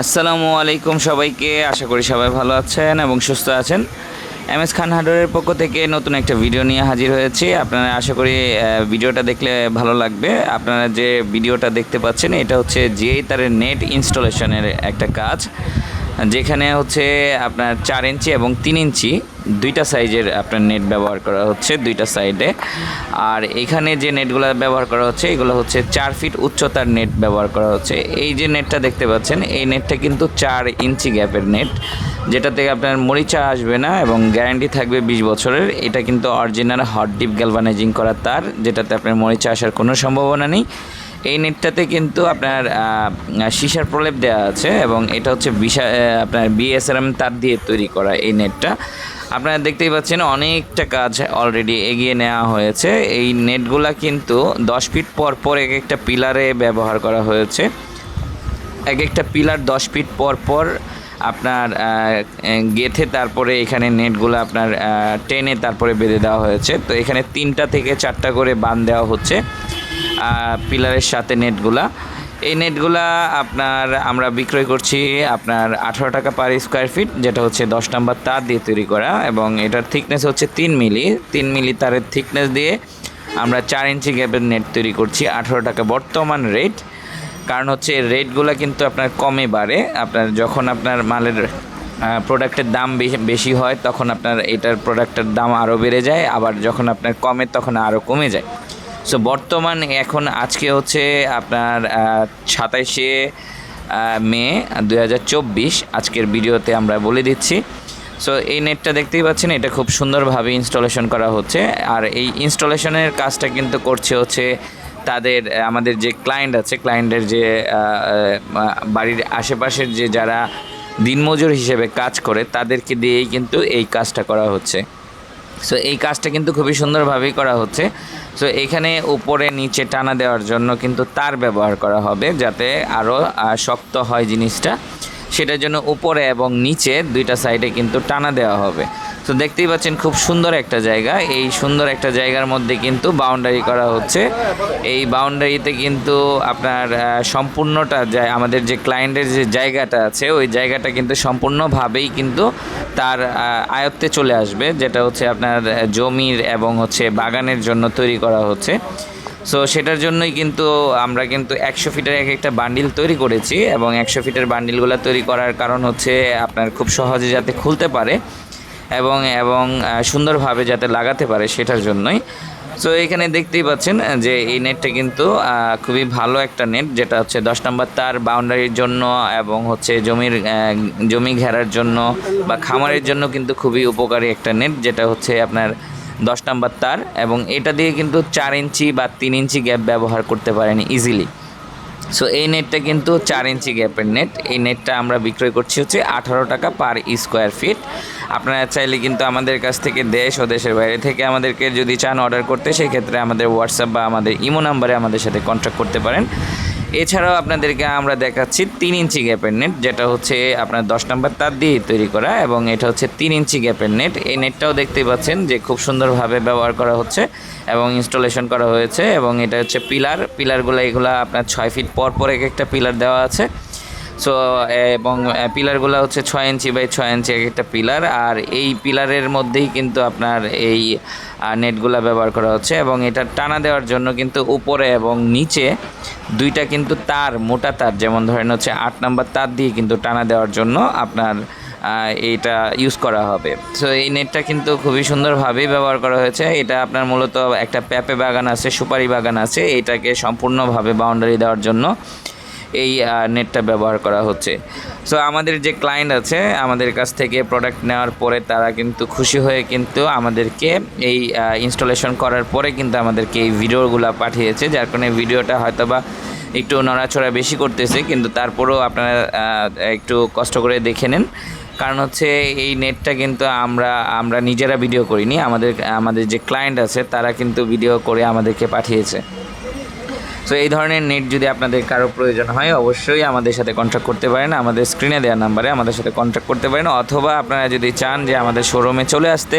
আসসালামু আলাইকুম সবাইকে। আশা করি সবাই ভালো আছেন এবং সুস্থ আছেন। এম এস খান হার্ডওয়ারের পক্ষ থেকে নতুন একটা ভিডিও নিয়ে হাজির হয়েছি। আপনারা আশা করি ভিডিওটা দেখলে ভালো লাগবে। আপনারা যে ভিডিওটা দেখতে পাচ্ছেন, এটা হচ্ছে জিআই তারের নেট ইনস্টলেশনের একটা কাজ, যেখানে হচ্ছে আপনার চার ইঞ্চি এবং তিন ইঞ্চি দুইটা সাইজের আপনার নেট ব্যবহার করা হচ্ছে, দুইটা সাইডে। আর এখানে যে নেটগুলো ব্যবহার করা হচ্ছে, এগুলো হচ্ছে চার ফিট উচ্চতার নেট ব্যবহার করা হচ্ছে। এই যে নেটটা দেখতে পাচ্ছেন, এই নেটটা কিন্তু চার ইঞ্চি গ্যাপের নেট, যেটা থেকে আপনার মরিচা আসবে না এবং গ্যারান্টি থাকবে বিশ বছরের। এটা কিন্তু অরিজিনাল হট ডিপ গ্যালভানাইজিং করা তার, যেটাতে আপনার মরিচা আসার কোনো সম্ভাবনা নেই। এই নেটটাতে কিন্তু আপনার সীসার প্রলেপ দেওয়া আছে এবং এটা হচ্ছে বিশা আপনার বিএসআরএম তার দিয়ে তৈরি করা এই নেটটা। আপনারা দেখতেই পাচ্ছেন অনেকটা কাজ অলরেডি এগিয়ে নেওয়া হয়েছে। এই নেটগুলা কিন্তু দশ ফিট পর পর এক একটা পিলারে ব্যবহার করা হয়েছে। এক একটা পিলার দশ ফিট পর পর আপনার গেথে তারপরে এখানে নেটগুলো আপনার টেনে তারপরে বেঁধে দেওয়া হয়েছে। তো এখানে তিনটা থেকে চারটা করে বান দেওয়া হচ্ছে পিলারের সাথে নেটগুলা। এই নেটগুলা আপনার আমরা বিক্রয় করছি আপনার আঠারো টাকা পার স্কোয়ার ফিট যেটা হচ্ছে দশ নাম্বার তার দিয়ে তৈরি করা, এবং এটার থিকনেস হচ্ছে তিন মিলি। তিন মিলি তারের থিকনেস দিয়ে আমরা চার ইঞ্চি গ্যাপের নেট তৈরি করছি আঠারো টাকা বর্তমান রেট কারণ হচ্ছে রেটগুলো কিন্তু আপনার কমে বাড়ে। আপনার যখন আপনার মালের প্রোডাক্টের দাম বেশি- বেশি হয়, তখন আপনার এটার প্রোডাক্টের দাম আরও বেড়ে যায়, আবার যখন আপনার কমে, তখন আরও কমে যায়। সো বর্তমান এখন আজকে হচ্ছে আপনার সাতাইশে মে দু হাজার চব্বিশ। আজকের ভিডিওতে আমরা বলে দিচ্ছি। সো এই নেটটা দেখতেই পাচ্ছেন, এটা খুব সুন্দরভাবে ইনস্টলেশন করা হচ্ছে। আর এই ইনস্টলেশনের কাজটা কিন্তু করছে হচ্ছে তাদের, আমাদের যে ক্লায়েন্ট আছে ক্লায়েন্টের যে বাড়ির আশেপাশের যে যারা দিনমজুর হিসেবে কাজ করে, তাদেরকে দিয়েই কিন্তু এই কাজটা করা হচ্ছে। সো এই কাজটা কিন্তু খুবই সুন্দরভাবেই করা হচ্ছে। সো এখানে উপরে নিচে টানা দেওয়ার জন্য কিন্তু তার ব্যবহার করা হবে যাতে আরও শক্ত হয় জিনিসটা। সেটার জন্য উপরে এবং নিচে দুইটা সাইডে কিন্তু টানা দেওয়া হবে। তো দেখতেই পাচ্ছেন খুব সুন্দর একটা জায়গা। এই সুন্দর একটা জায়গার মধ্যে কিন্তু বাউন্ডারি করা হচ্ছে। এই বাউন্ডারিতে কিন্তু আপনার সম্পূর্ণটা যায়, আমাদের যে ক্লায়েন্টের যে জায়গাটা আছে, ওই জায়গাটা কিন্তু সম্পূর্ণভাবেই কিন্তু তার আয়ত্তে চলে আসবে, যেটা হচ্ছে আপনার জমির এবং হচ্ছে বাগানের জন্য তৈরি করা হচ্ছে। সো সেটার জন্যই কিন্তু আমরা কিন্তু একশো ফিটের এক একটা বান্ডিল তৈরি করেছি এবং একশো ফিটের বান্ডিলগুলো তৈরি করার কারণ হচ্ছে আপনার খুব সহজে যাতে খুলতে পারে। এবং এবং সুন্দরভাবে যাতে লাগাতে পারে সেটার জন্যই। সো এখানে দেখতেই পাচ্ছেন যে এই নেটটা কিন্তু খুবই ভালো একটা নেট, যেটা হচ্ছে দশ নম্বর তার বাউন্ডারির জন্য এবং হচ্ছে জমির জমি ঘেরার জন্য বা খামারের জন্য কিন্তু খুবই উপকারী একটা নেট, যেটা হচ্ছে আপনার দশ নম্বর তার এবং এটা দিয়ে কিন্তু চার ইঞ্চি বা তিন ইঞ্চি গ্যাপ ব্যবহার করতে পারেন ইজিলি সো এই নেটটা কিন্তু চার ইঞ্চি গ্যাপের নেট এই নেটটা আমরা বিক্রয় করছি হচ্ছে আঠারো টাকা পার স্কোয়ার ফিট আপনারা চাইলে কিন্তু আমাদের কাছ থেকে দেশ ও দেশের বাইরে থেকে আমাদেরকে যদি চান অর্ডার করতে সেই ক্ষেত্রে আমাদের হোয়াটসঅ্যাপ বা আমাদের ইমো নাম্বারে আমাদের সাথে কন্ট্যাক্ট করতে পারেন। এছাড়াও আপনাদেরকে আমরা দেখাচ্ছি তিন ইঞ্চি গ্যাপের নেট, যেটা হচ্ছে আপনার দশ নম্বর তার দিয়ে তৈরি করা, এবং এটা হচ্ছে তিন ইঞ্চি গ্যাপের নেট। এই নেটটাও দেখতে পাচ্ছেন যে খুব সুন্দরভাবে ব্যবহার করা হচ্ছে এবং ইনস্টলেশন করা হয়েছে, এবং এটা হচ্ছে পিলার। পিলারগুলো, এগুলো আপনার ছয় ফিট পর পর এক একটা পিলার দেওয়া আছে। সো এবং পিলারগুলো হচ্ছে ছয় ইঞ্চি বাই ছয় ইঞ্চি এক একটা পিলার, আর এই পিলারের মধ্যেই কিন্তু আপনার এই নেটগুলো ব্যবহার করা হচ্ছে, এবং এটা টানা দেওয়ার জন্য কিন্তু উপরে এবং নিচে দুইটা কিন্তু তার, মোটা তার, যেমন ধরেন হচ্ছে আট নাম্বার তার দিয়ে কিন্তু টানা দেওয়ার জন্য আপনার এইটা ইউজ করা হবে। সো এই নেটটা কিন্তু খুবই সুন্দরভাবেই ব্যবহার করা হয়েছে, এটা আপনার মূলত একটা প্যাপে বাগান আছে, সুপারি বাগান আছে, এটাকে সম্পূর্ণভাবে বাউন্ডারি দেওয়ার জন্য। এই নেটটা ব্যবহার করা হচ্ছে। সো আমাদের যে ক্লায়েন্ট আছে, আমাদের কাছ থেকে প্রোডাক্ট নেওয়ার পরে তারা কিন্তু খুশি হয়ে কিন্তু আমাদেরকে এই ইনস্টলেশন করার পরে কিন্তু আমাদেরকে এই ভিডিওগুলো পাঠিয়েছে, যার কারণে ভিডিওটা হয়তো বা একটু নড়াচড়া বেশি করতেছে, কিন্তু তারপরেও আপনারা একটু কষ্ট করে দেখে নেন। কারণ হচ্ছে এই নেটটা কিন্তু আমরা আমরা নিজেরা ভিডিও করিনি, আমাদের আমাদের যে ক্লায়েন্ট আছে, তারা কিন্তু ভিডিও করে আমাদেরকে পাঠিয়েছে। সো এই ধরনের নেট যদি আপনাদের কারও প্রয়োজন হয়, অবশ্যই আমাদের সাথে কন্ট্যাক্ট করতে পারেন। আমাদের স্ক্রিনে দেওয়া নাম্বারে আমাদের সাথে কন্ট্যাক্ট করতে পারেন। অথবা আপনারা যদি চান যে আমাদের শোরুমে চলে আসতে,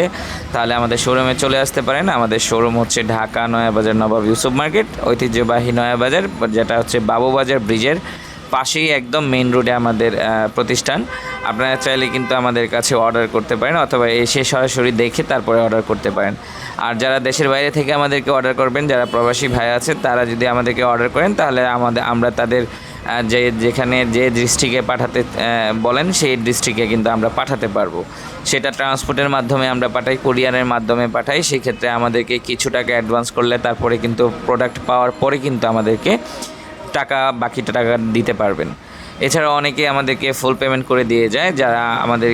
তাহলে আমাদের শোরুমে চলে আসতে পারেন। আমাদের শোরুম হচ্ছে ঢাকা নয়াবাজার নবাব ইউসুফ মার্কেট। ঐতিহ্যবাহী নয়াবাজার যেটা হচ্ছে বাবুবাজার ব্রিজের পাশেই একদম মেইন রোডে আমাদের প্রতিষ্ঠান। আপনারা চাইলে কিন্তু আমাদের কাছে অর্ডার করতে পারেন অথবা এসে সরাসরি দেখে তারপরে অর্ডার করতে পারেন। আর যারা দেশের বাইরে থেকে আমাদেরকে অর্ডার করবেন, যারা প্রবাসী ভাই আছে, তারা যদি আমাদেরকে অর্ডার করেন, তাহলে আমাদের, আমরা তাদের যে, যেখানে যে ডিস্ট্রিক্টে পাঠাতে বলেন, সেই ডিস্ট্রিক্টে কিন্তু আমরা পাঠাতে পারব। সেটা ট্রান্সপোর্টের মাধ্যমে আমরা পাঠাই কুরিয়ারের মাধ্যমে পাঠাই, সেক্ষেত্রে আমাদেরকে কিছু টাকা অ্যাডভান্স করলে তারপরে কিন্তু প্রোডাক্ট পাওয়ার পরে কিন্তু আমাদেরকে টাকা বাকিটা টাকা দিতে পারবেন। এছাড়া অনেকে আমাদেরকে ফুল পেমেন্ট করে দিয়ে যায়। যারা আমাদের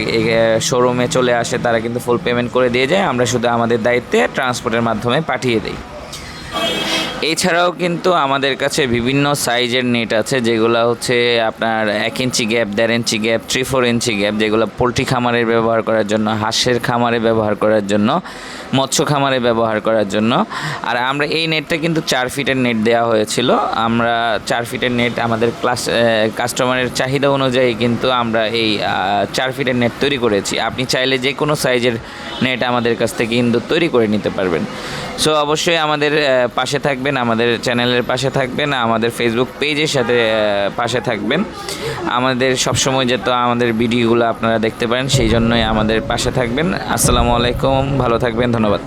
শোরুমে চলে আসে, তারা কিন্তু ফুল পেমেন্ট করে দিয়ে যায়। আমরা শুধু আমাদের দায়িত্বে ট্রান্সপোর্টের মাধ্যমে পাঠিয়ে দিই। এছাড়াও কিন্তু আমাদের কাছে বিভিন্ন সাইজের নেট আছে, যেগুলো হচ্ছে আপনার এক ইঞ্চি গ্যাপ দেড় inch gap three four inch gap যেগুলো পোলট্রি খামারে ব্যবহার করার জন্য, হাঁসের খামারে ব্যবহার করার জন্য, মৎস্য খামারে ব্যবহার করার জন্য। আর আমরা এই নেটটা কিন্তু চার ফিটের নেট দেওয়া হয়েছিল। আমরা চার ফিটের নেট আমাদের ক্লাস কাস্টমারের চাহিদা অনুযায়ী কিন্তু আমরা এই চার ফিটের নেট তৈরি করেছি। আপনি চাইলে যে কোনো সাইজের নেট আমাদের কাছ থেকে কিন্তু তৈরি করে নিতে পারবেন। সো অবশ্যই আমাদের পাশে থাকবেন, আমাদের চ্যানেলের পাশে থাকবেন, আমাদের ফেসবুক পেজের সাথে পাশে থাকবেন। আমাদের সবসময় যেহেতু আমাদের ভিডিওগুলো আপনারা দেখতে পারেন, সেই জন্যই আমাদের পাশে থাকবেন। আসসালামু আলাইকুম, ভালো থাকবেন, ধন্যবাদ।